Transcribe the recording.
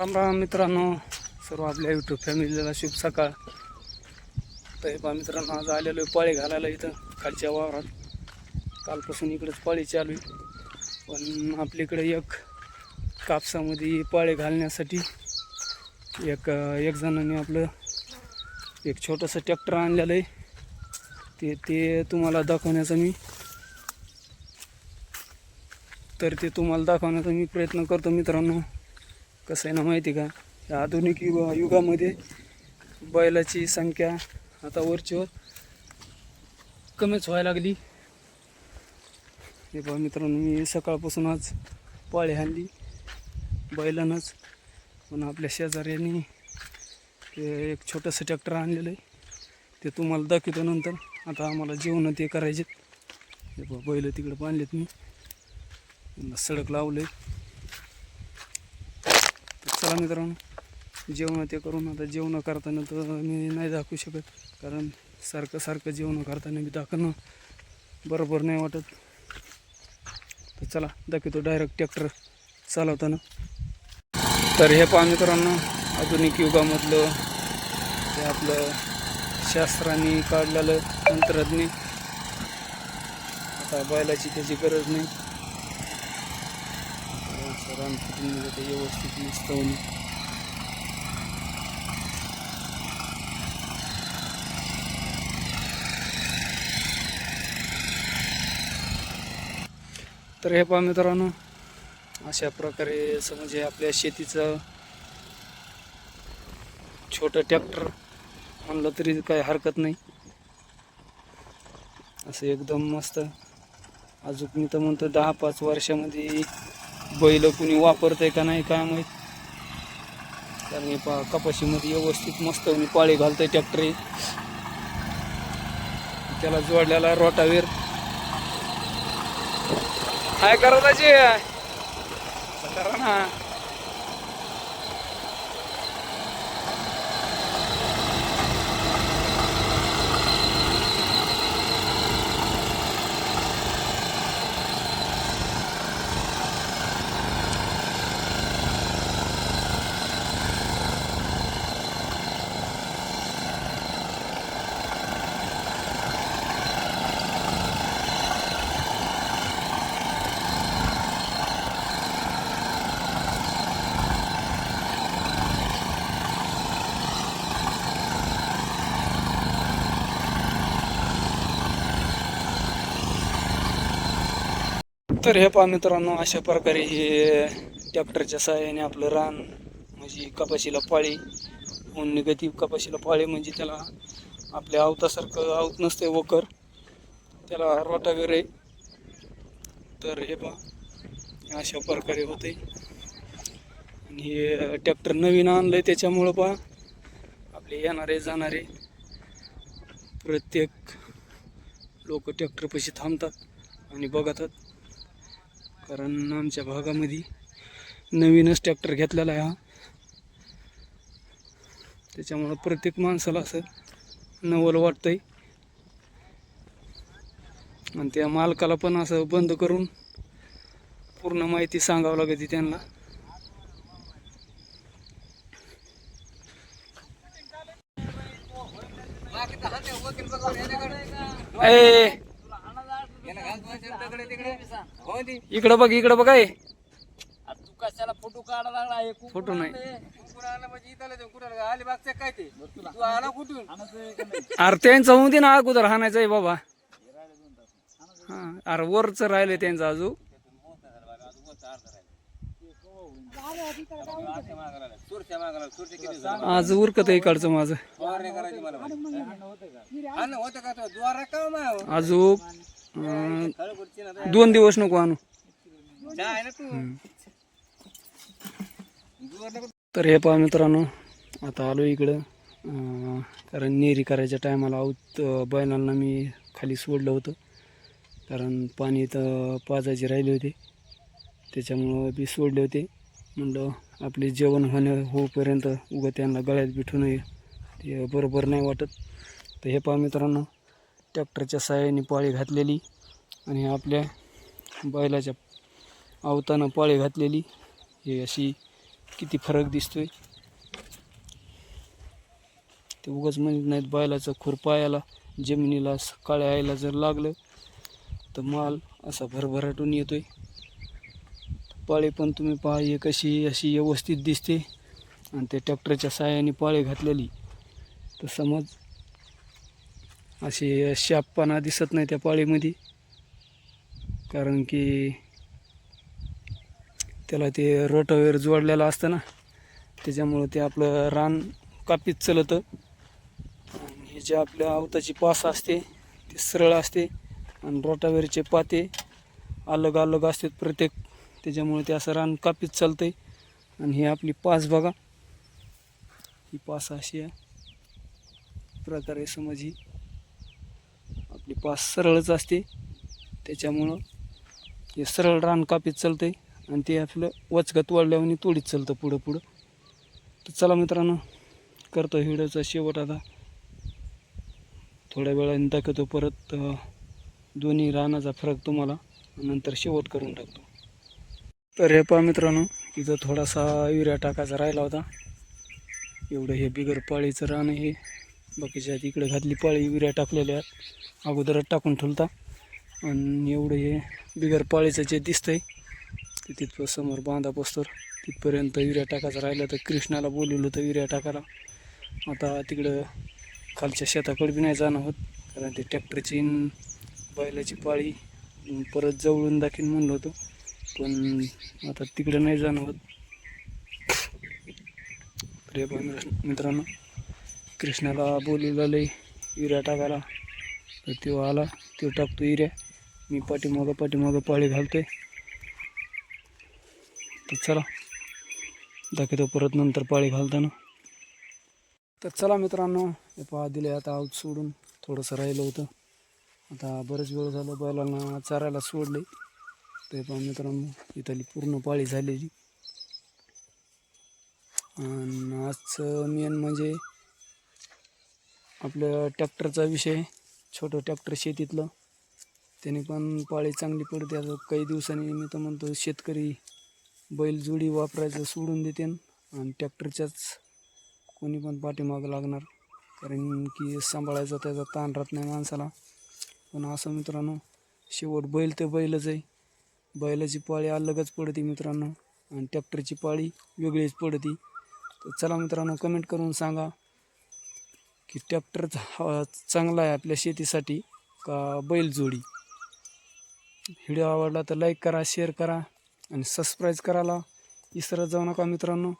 राम राम मित्रांनो सर्व आपल्या यूट्यूब फॅमिलीला शुभ सकाळ. तर पहा मित्रांनो आज आलेलो आहे पाळी घालायला इथं खालच्या वावरात. कालपासून इकडेच पाळी चालू आहे. पण आपल्याकडे एक कापसामध्ये पाळे घालण्यासाठी एक एक जणांनी आपलं एक छोटंसं ट्रॅक्टर आणलेलं आहे. ते ते तुम्हाला दाखवण्याचा मी तर ते तुम्हाला दाखवण्याचा मी प्रयत्न करतो मित्रांनो. कसं आहे ना माहिती का? या आधुनिक युगा युगामध्ये बैलाची संख्या आता वरचीवर कमीच व्हायला लागली. हे बा मित्रांनो मी सकाळपासून आज पाळी आणली बैलानंच. पण आपल्या शेजाऱ्यांनी ते एक छोटंसं ट्रॅक्टर आणलेलं आहे. ते तुम्हाला दाखवतो नंतर. आता आम्हाला जेवण ते करायचे हे बैल तिकडे बांधलेत मी. सडक लावले चला मित्रांनो. जेवण ते करून आता जेवण करताना तर मी नाही दाखवू शकत. कारण सारखं सारखं जेवण करताना मी दाखवणं बरोबर नाही वाटत. तर चला दाखवतो डायरेक्ट ट्रॅक्टर चालवताना. तर हे पहा मित्रांनो आधुनिक युगामधलं ते आपलं शास्त्राने काढलेलं तंत्रज्ञ. आता बैलाची त्याची गरज नाही. रान फिटिंग ते व्यवस्थित मस्त तर हे पहा मित्रांनो अशा प्रकारे समजे म्हणजे आपल्या शेतीचं छोटं ट्रॅक्टर म्हणलं तरी काही हरकत नाही. असं एकदम मस्त. अजून मी तर म्हणतो दहा पाच वर्षामध्ये बैल कुणी वापरतंय का नाही काय माहीत. कारण हे पा कपाशीमध्ये व्यवस्थित मस्त मी पाळी घालतंय ट्रॅक्टर त्याला जोडलेला रोटावेर काय करा त्याची करा ना. तर हे पहा मित्रांनो अशा प्रकारे हे ट्रॅक्टरच्या सहाय्याने आपलं रान म्हणजे कपाशीला पाळी होऊन निगती कपाशीला पाळी म्हणजे त्याला आपल्या आवतासारखं आवत नसते वकर त्याला रोटा वगैरे. तर हे पहा अशा प्रकारे होते आणि हे ट्रॅक्टर नवीन आणलं आहे त्याच्यामुळं पहा आपले येणारे जाणारे प्रत्येक लोक ट्रॅक्टरपाशी थांबतात आणि बघतात. कारण आमच्या भागामध्ये नवीनच ट्रॅक्टर घेतलेला आहे हा. त्याच्यामुळं प्रत्येक माणसाला असं नवल वाटतंय. आणि त्या मालकाला पण असं बंद करून पूर्ण माहिती सांगावं लागते त्यांना. ए! इकडं बघ इकडं बघ आहे. तू कशाला फोटो काढा लागला? हे कुठून फोटो नाही. आलं म्हणजे इथं कुठं अलिबागचं काय ते? तू आला कुठून? अरे त्यांचं होऊन दे ना अगोदर हाणायचं आहे बाबा. हा अरे वरच राहिले त्यांचं अजून सुरच्या मागाला सुरच्या किती आज उरकत आहे इकडचं माझं. फवारणी करायची मला अन्न होतं का तो द्वारा का माव अजून अं, खळबुडची ना दोन दिवस नको आणू. तर हे पहा मित्रांनो आता आलो इकडं. कारण नेरी करायच्या टायमाला आऊत बैलांना मी खाली सोडलं होतं. कारण पाणी तर पाजायचे राहिले होते. त्याच्यामुळं बी सोडले होते. म्हणलं आपले जेवण होणं होईपर्यंत उगं त्यांना गळ्यात बिठू नये. ते बरोबर नाही वाटत. तर हे पहा मित्रांनो ट्रॅक्टरच्या साह्याने पाळी घातलेली आणि आपल्या बैलाच्या आवतानं पाळी घातलेली. हे अशी किती फरक दिसतोय. ते उगाच म्हणत नाहीत बैलाचं खुरपायाला जमिनीला काळ्या आईला जर लागलं तर माल असा भरभराटून येतोय. पाळी पण तुम्ही पहा कशी अशी व्यवस्थित दिसते. आणि ते ट्रॅक्टरच्या साह्याने पाळी घातलेली. तर समज अशी शापपणा दिसत नाही त्या पाळीमध्ये. कारण की त्याला ते रोटावेर जोडलेलं असतं ना त्याच्यामुळं ते आपलं रान कापीत चलतं. आणि हे जे आपल्या अवताची पास असते ते सरळ असते आणि रोटावेरचे पाते अलग अलग असतात प्रत्येक. त्याच्यामुळे ते असं रान कापीत चालतंय. आणि ही आपली पास बघा. ही पास अशी आहे. प्रकारे समज. ही आपली पास सरळच असते. त्याच्यामुळं हे सरळ रान कापीत आहे आणि ते आपलं वचगत वाढल्यावर तोडीत चालतं पुढं पुढं. तर चला मित्रांनो करतो व्हिडिओचा शेवट आता. थोड्या वेळाने दाखवतो परत दोन्ही रानाचा फरक तुम्हाला नंतर शेवट करून टाकतो. तर हे पहा मित्रांनो इथं थोडासा युरिया टाकायचा राहिला होता. एवढं हे बिगर पाळीचं रान हे बाकीच्या इकडे घातली पाळी विऱ्या टाकलेल्या आहेत. अगोदरच टाकून ठेवता आणि एवढं हे बिगर पाळीचं जे दिसतंय ते तिथं समोर बांधा पोस्तर तिथपर्यंत विऱ्या टाकायचं राहिलं तर कृष्णाला बोलवलं तर विऱ्या टाकायला. आता तिकडं खालच्या शेताकडे बी नाही जाणं होत कारण ते ट्रॅक्टरची बैलाची पाळी. परत जवळून दाखीन म्हणलं होतं पण आता तिकडं नाही जाणं होत. तर मित्रांनो कृष्णाला बोलवलं लई युरिया टाकायला. तर तो आला तो टाकतो युरिया मी पाठीमागं पाठीमागं पाळी घालतोय. तर चला दाखवतो परत नंतर पाळी घालताना. तर चला मित्रांनो हे पहा दिले आता आऊत सोडून. थोडंसं राहिलं होतं. आता बरेच वेळ झालं बैलांना चारायला सोडले. ते पहा मित्रांनो इथली पूर्ण पाळी झालेली. आणि आजचं मेन म्हणजे आपलं ट्रॅक्टरचा विषय छोटं ट्रॅक्टर शेतीतलं. त्याने पण पाळी चांगली पडते. आता काही दिवसांनी मी तर म्हणतो शेतकरी बैलजोडी वापरायचं सोडून देते आणि ट्रॅक्टरच्याच कोणी पण पाठीमागं लागणार. कारण की सांभाळायचा त्याचा ताण राहत नाही माणसाला. पण असं मित्रांनो शेवट बैल तर बैलच आहे. बैलाची पाळी अलगच पडते मित्रांनो. आणि ट्रॅक्टरची पाळी वेगळीच पडते. तर चला मित्रांनो कमेंट करून सांगा. की ट्रॅक्टर हा चांगला आहे आपल्या शेतीसाठी का बैलजोडी. व्हिडिओ आवडला तर लाईक करा शेअर करा आणि सबस्क्राईब करायला इसरत जाऊ नका मित्रांनो.